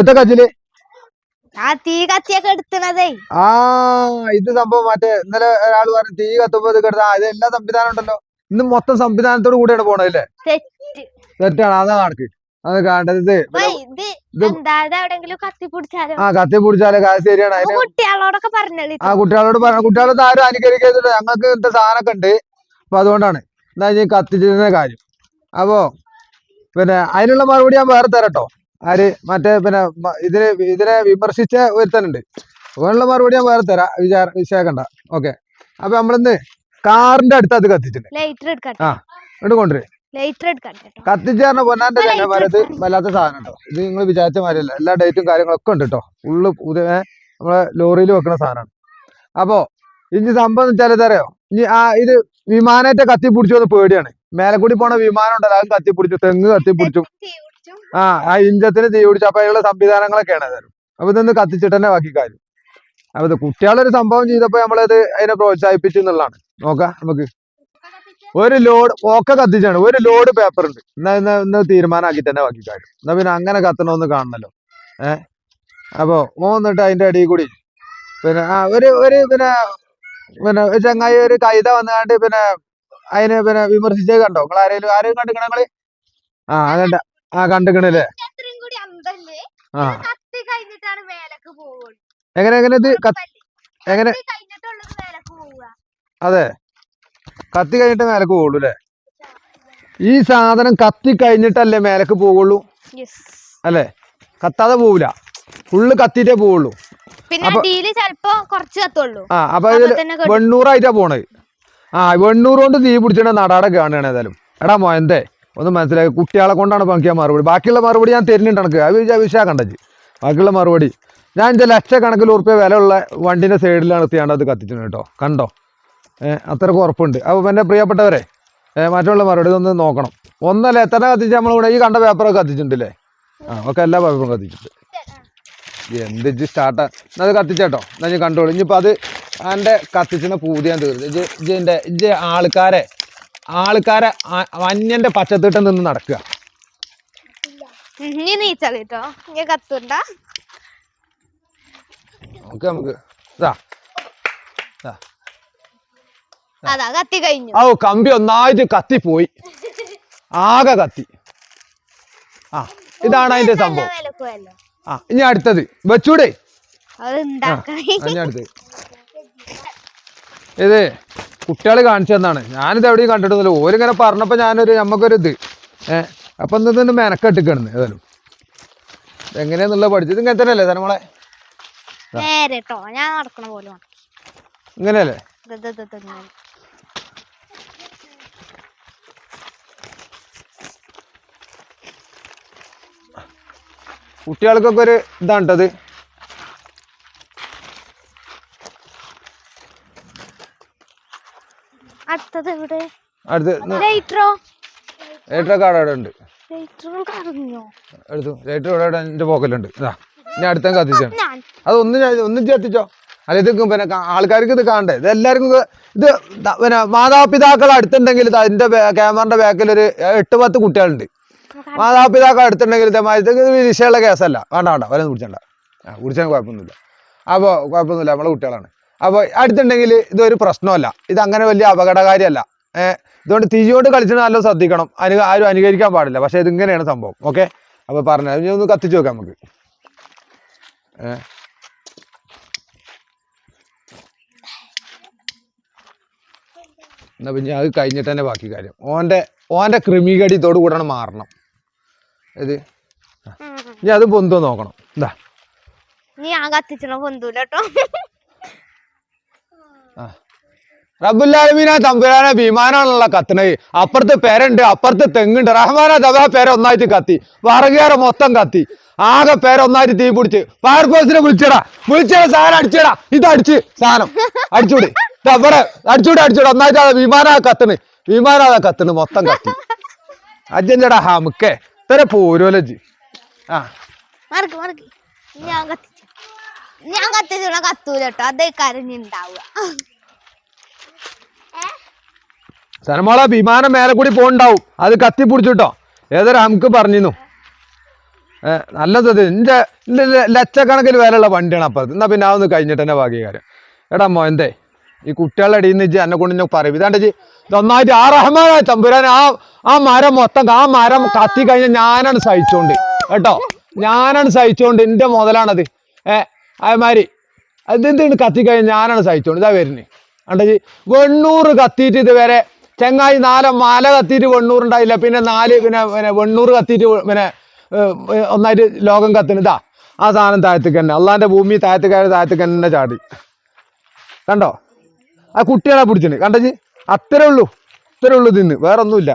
എത്ര ആ തീ കത്തിയൊക്കെ എടുത്തണതേ. ആ ഇത് സംഭവം മറ്റേ ഇന്നലെ ഒരാൾ പറഞ്ഞു തീ കത്തുമ്പോ ഇത് കിടന്ന ഇത് എല്ലാ സംവിധാനം ഉണ്ടല്ലോ. ഇന്ന് മൊത്തം സംവിധാനത്തോട് കൂടിയാണ് പോണല്ലേ തെറ്റാണ് അതാ കണക്ക്. അത് കണ്ടത് എന്താ ആ കത്തി പിടിച്ചാലേ ശരിയാണ്. കുട്ടികളോടൊക്കെ ആ കുട്ടികളോട് പറഞ്ഞു കുട്ടികളൊന്നും ആരും അനുകരിക്കരുത് ഞങ്ങൾക്ക് ഇന്നത്തെ സാധനമൊക്കെ ഉണ്ട്. അപ്പൊ അതുകൊണ്ടാണ്. എന്നാ ഈ കത്തിച്ചിരുന്ന കാര്യം. അപ്പോ പിന്നെ അതിനുള്ള മറുപടി ഞാൻ വേറെ തരട്ടോ ആര്? മറ്റേ പിന്നെ ഇതിനെ ഇതിനെ വിമർശിച്ച ഒരുത്തനുണ്ട്. ഓനുള്ള മറുപടി ഞാൻ വേറെ തരാം. വിചാര വിശേഖണ്ട. ഓക്കെ. അപ്പൊ നമ്മളിന്ന് കാറിന്റെ അടുത്ത് അത് കത്തിച്ചിട്ടുണ്ട് ആ ഇങ്ങോട്ട് കൊണ്ടുവരും. ലൈറ്റർ എടുക്കട്ടെ കേട്ടോ. കത്തിച്ച് പറഞ്ഞ പൊന്നാന്റെ തന്നെ ചങ്ങന്മാരത് വല്ലാത്ത സാധനം കേട്ടോ ഇത് നിങ്ങൾ വിചാരിച്ച മാതിരിയല്ല. എല്ലാ ഡേറ്റും കാര്യങ്ങളൊക്കെ ഉണ്ട് കേട്ടോ. ഫുള്ള് പുതിയ നമ്മളെ ലോറിയിൽ വെക്കുന്ന സാധനമാണ്. അപ്പോ ഇനി സംഭവം എന്ന് വെച്ചാൽ അറിയോ ഇനി ആ ഇത് വിമാനത്തെ കത്തി പിടിച്ചു വന്ന് പേടിയാണ്. മേലെ കൂടി പോണ വിമാനം ഉണ്ടല്ലോ അത് കത്തി പിടിച്ചു തെങ്ങ് കത്തി പിടിച്ചു ആ ആ ഇഞ്ചത്തിന് തീ പിടിച്ചു അപ്പൊ അതിനുള്ള സംവിധാനങ്ങളൊക്കെയാണ് ഏതായാലും അപ്പൊ ഇതൊന്ന് കത്തിച്ചിട്ട് തന്നെ ബാക്കി കാര്യം. അപ്പൊ ഇത് കുട്ടികളൊരു സംഭവം ചെയ്തപ്പോ നമ്മളത് അതിനെ പ്രോത്സാഹിപ്പിച്ചു എന്നുള്ളതാണ്. നോക്കാം നമുക്ക്. ഒരു ലോഡ് ഒക്കെ കത്തിച്ചാണ്. ഒരു ലോഡ് പേപ്പർ ഉണ്ട്. എന്നാ ഇന്ന് ഇന്ന് തീരുമാനമാക്കി തന്നെ ബാക്കി കാര്യം. എന്നാ പിന്നെ അങ്ങനെ കത്തണമെന്ന് കാണണല്ലോ. ഏ? അപ്പോ ഓ അതിന്റെ അടിയിൽ കൂടി. പിന്നെ ആ ഒരു ഒരു പിന്നെ പിന്നെ ചങ്ങായി ഒരു കൈത വന്നുകൊണ്ട് പിന്നെ അതിനെ പിന്നെ വിമർശിച്ചേ കണ്ടോ? നിങ്ങൾ ആരെങ്കിലും ആരെയും കണ്ടിക്കണ നിങ്ങൾ? ആ കണ്ട ആ കണ്ടുക്കണല്ലേ? ആ. കത്തി കഴിഞ്ഞിട്ടാണ് മേലക്ക് പോവുള്ളൂ. എങ്ങനെ എങ്ങനെ ഇത് എങ്ങനെ? കത്തി കഴിഞ്ഞിട്ടുള്ളൂ മേലക്ക് പോവുക. അതെ. കത്തി കഴിഞ്ഞിട്ട് മേലക്ക് പോകുള്ളൂ അല്ലേ? ഈ സാധനം കത്തി കഴിഞ്ഞിട്ടല്ലേ മേലക്ക് പോകുള്ളൂ അല്ലേ? കത്താതെ പോവില്ല. ഫുള്ള് കത്തിയിട്ടേ പോവുള്ളൂ. പിന്നെ അപ്പൊ- അടിയിൽ കുറച്ച് കത്തുള്ളൂ. ആ അപ്പൊ ഇതിൽ വെണ്ണൂറായിട്ടാ പോണത്. ആ വെണ്ണൂറ് കൊണ്ട് തീ പിടിച്ചിട്ട് നടാടെ കാണുകയാണ് ഏതായാലും. എടാ മോയന്തേ ഒന്ന് മനസ്സിലാക്കി. കുട്ടികളെ കൊണ്ടാണ് പങ്കിയ മറുപടി. ബാക്കിയുള്ള മറുപടി ഞാൻ തരുന്നുണ്ട് എനിക്ക്. അത് കണ്ടത്. ബാക്കിയുള്ള മറുപടി. ഞാൻ എന്റെ ലക്ഷക്കണക്കിൽ ഉറുപ്പ്യ വിലയുള്ള വണ്ടിന്റെ സൈഡിലാണ് എത്തിയാണ്ട് അത് കത്തിച്ചിട്ടുണ്ട് കേട്ടോ. കണ്ടോ? ഏഹ് അത്രയ്ക്ക് ഉറപ്പുണ്ട്. അപ്പോൾ എന്റെ പ്രിയപ്പെട്ടവരെ മറ്റുള്ള മറുപടി ഒന്ന് നോക്കണം. ഒന്നല്ല എത്ര കത്തിച്ച് നമ്മളിവിടെ ഈ കണ്ട പേപ്പറൊക്കെ കത്തിച്ചിട്ടുണ്ടല്ലേ ആ ഒക്കെ എല്ലാ പേപ്പറും കത്തിച്ചിട്ടുണ്ട്. എന്ത് ഇജ്ജ് സ്റ്റാർട്ടാ എന്നാൽ അത് കത്തിച്ചേട്ടോ എന്നാ ഞാൻ കണ്ടോളൂ. ഇനിയിപ്പോൾ അത് എന്റെ കത്തിച്ചിനെ പൂതിയാൻ തീർന്നു ഇജ്ജ് എന്റെ ഇജ്ജ് ആൾക്കാരെ ആൾക്കാരെ വന്യന്റെ പച്ചത്തിട്ട് നിന്ന് നടക്കുക. ഇനി നീച്ചളി കേട്ടോ. ഇനി കത്തുണ്ട. നമുക്ക് നമുക്ക് ഇതാ. ഇതാ. അതാ കത്തി കഴിഞ്ഞു. ഓ കമ്പി ഒന്നായിട്ട് കത്തിപ്പോയി ആകെ കത്തി. ആ ഇതാണ് അതിന്റെ സംഭവം. ആ ഇനി അടുത്തത്. വെച്ചൂടെ? ഇനി അടുത്തത്. ഇത് കുട്ടികൾ കാണിച്ചു തന്നാണ്. ഞാനിത് എവിടെയും കണ്ടിട്ടൊന്നുമില്ല. ഓരിങ്ങനെ പറഞ്ഞപ്പോൾ ഞാനൊരു നമുക്കൊരു ഇത് ഏഹ് അപ്പം എന്തെന്ന് മെനക്കെട്ടിക്കിടന്ന് ഏതായാലും. എങ്ങനെയാന്നുള്ള പഠിച്ചത് ഇങ്ങനെ തന്നെയല്ലേ നേരെ ഞാൻ നടക്കണ പോലെ. ഇങ്ങനെയല്ലേ. കുട്ടികൾക്കൊക്കെ ഒരു ഇതാണ്ടത്. അടുത്തത് ഇവിടെ അടുത്ത് ലൈറ്ററോ ലൈറ്റർ കാർഡ് അവിടെ ഉണ്ട്. എടുത്തു. ലൈറ്റർ ഇവിടെ എന്റെ പോക്കലുണ്ട് ഇതാ. ഇനി അടുത്ത കത്തിച്ചാണ്. ഞാൻ. ഞാൻ ഒന്നും കത്തിച്ചോ? അല്ല ഇത് പിന്നെ ആൾക്കാർക്ക് ഇത് കാണണ്ടേ? ഇത് എല്ലാവർക്കും ഇത് പിന്നെ മാതാപിതാക്കൾ അടുത്തുണ്ടെങ്കിൽ അതിന്റെ ക്യാമറന്റെ ബാക്കിൽ ഒരു എട്ട് പത്ത് കുട്ടികളുണ്ട്. മാതാപിതാക്കൾ അടുത്തുണ്ടെങ്കിൽ ഇതേമാതിരി ഇത് ഇത് വിഷയമുള്ള കേസല്ല. വേണ്ട വേണ്ട. വരൊന്നും കുടിച്ചണ്ട. ആ കുടിച്ചാൽ കുഴപ്പമൊന്നുമില്ല. അപ്പോൾ കുഴപ്പമൊന്നുമില്ല. നമ്മളെ കുട്ടികളാണ്. അപ്പോൾ അടുത്തുണ്ടെങ്കിൽ ഇതൊരു പ്രശ്നമല്ല. ഇത് അങ്ങനെ വലിയ അപകടകാരിയല്ല. ഇതുകൊണ്ട് തീയോട് കളിച്ചിട്ട് നല്ല ശ്രദ്ധിക്കണം. അനു ആരും അനുകരിക്കാൻ പാടില്ല. പക്ഷേ ഇതിങ്ങനെയാണ് സംഭവം. ഓക്കെ? അപ്പോൾ പറഞ്ഞു ഇനി ഒന്ന് കത്തിച്ച് നോക്കാം നമുക്ക്. എന്നാൽ എന്നാ പിന്നെ അത് കഴിഞ്ഞിട്ട് തന്നെ ബാക്കി കാര്യം. ഓന്റെ ഓന്റെ ക്രിമികടി കൂടെ മാറണം. ഇത്. ഇനി അത് പൊന്തോ നോക്കണം. എന്താ നീ ഞാൻ കത്തിച്ചണ പൊന്തൂല റബ്ബുല്ലാലമീന തമ്പുരാനെ വിമാനമാണല്ലോ കത്തണത് അപ്പുറത്ത് പേരുണ്ട് അപ്പുറത്ത് തെങ്ങുണ്ട്. റഹ്മാന ദബാ പേര് ഒന്നായിട്ട് കത്തി. വറകേറെ മൊത്തം കത്തി. ആകെ പേര് ഒന്നായിട്ട് തീ പിടിച്ച്. ഫയർഫോഴ്സിനെ വിളിച്ചടാ. വിളിച്ചടാ സാധനം അടിച്ചടാ. ഇത് അടിച്ച് സാധനം. അടിച്ചുകൂടി ഇവിടെ അടിച്ചുകൂടി അടിച്ചൂടി ഒന്നായിട്ട് അത് വിമാനാ കത്തണ്. വിമാനാ കത്തണ് മൊത്തം കത്തി. അജ്ജൻചടാ ഹമുക്കേ. ഇത്ര പോരോലജി ആ. ഞാൻ ഞാൻ കത്തിച്ചണ കത്തൂല കേട്ടോ അതേ കരഞ്ഞുണ്ടാവുക സനമോളെ വിമാനം മേലെ കൂടി പോണ്ടാവും അത് കത്തി പിടിച്ചിട്ടോ ഏതൊരു നമുക്ക് പറഞ്ഞിരുന്നു നല്ല സത്യം എന്റെ ലക്ഷക്കണക്കിന് വിലയുള്ള വണ്ടിയാണ് അപ്പം എന്നാ പിന്നെ അതൊന്ന് കഴിഞ്ഞിട്ട് തന്നെ ബാക്കി കാര്യം എടാ മോയന്തേ ഈ കുട്ടികളുടെ ഇടയിൽ നിന്ന് എന്നെ കൊണ്ട് ഞാൻ പറയും. ഇതാണ്ട് നന്നായിട്ട് ആ റഹ്മാനെ തമ്പുരാൻ ആ ആ മരം മൊത്തം ആ മരം കത്തി കഴിഞ്ഞാൽ ഞാനാണ് സഹിച്ചോണ്ട്. കേട്ടോ? ഞാനാണ് സഹിച്ചോണ്ട് എന്റെ മുതലാണത്. ഏ അതേമാതിരി അതെന്താണ് കത്തി കഴിഞ്ഞാൽ ഞാനാണ് സഹിച്ചോണ്ട്. ഇതാ വരുന്നത് കണ്ടത് വെണ്ണൂറ് കത്തിയിട്ട് ഇതുവരെ ചെങ്ങായി നാല് മല കത്തിയിട്ട് വെണ്ണൂറ് ഉണ്ടായില്ല. പിന്നെ നാല് പിന്നെ പിന്നെ വെണ്ണൂറ് കത്തിയിട്ട് പിന്നെ ഒന്നായിട്ട് ലോകം കത്തിന് ഇതാ. ആ സാധനം താഴത്തേക്ക് തന്നെ. അള്ളാന്റെ ഭൂമി താഴത്തേക്കായ താഴത്തേക്ക് തന്നെ ചാടി. കണ്ടോ? ആ കുട്ടികളെ പിടിച്ചിന് കണ്ടത് അത്രേ ഉള്ളൂ. അത്രേ ഉള്ളൂ വേറെ ഒന്നുമില്ല